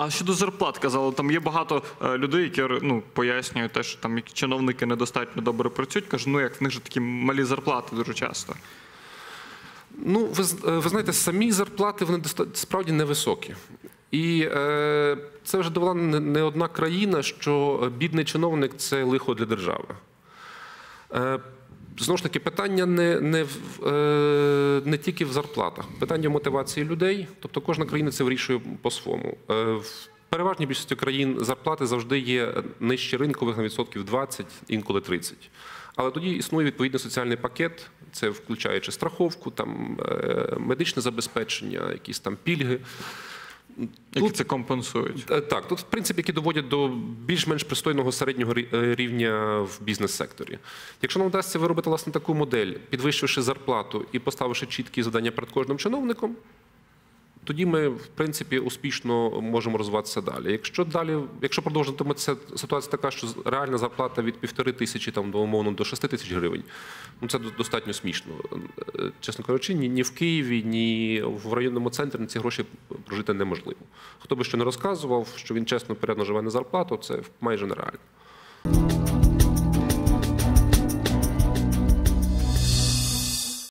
А щодо зарплат казали, там є багато е, людей, які ну, пояснюють те, що там чиновники недостатньо добре працюють. Кажуть, ну як в них же такі малі зарплати дуже часто. Ну, ви, е, ви знаєте, самі зарплати вони справді невисокі. І е, це вже довела не, одна країна, що бідний чиновник це лихо для держави. Е, знову ж таки, питання не, не, е, не тільки в зарплатах, питання в мотивації людей. Тобто кожна країна це вирішує по-своєму. Е, в переважній більшості країн зарплати завжди є нижче ринкових на відсотків 20, інколи 30. Але тоді існує відповідний соціальний пакет, це включаючи страховку, там, е, медичне забезпечення, якісь там пільги. Які це компенсують. Е, Так, тут в принципі, які доводять до більш-менш пристойного середнього е, рівня в бізнес-секторі. Якщо нам вдасться виробити власне таку модель, підвищивши зарплату і поставивши чіткі завдання перед кожним чиновником, тоді ми, в принципі, успішно можемо розвиватися далі. Якщо далі, якщо продовжуватиметься ситуація така, що реальна зарплата від півтори тисячі там до умовно до шести тисяч гривень, ну це достатньо смішно. Е, Чесно кажучи, ні, ні в Києві, ні в районному центрі на ці гроші прожити неможливо. Хто би що не розказував, що він чесно порядно живе на зарплату, це майже нереально.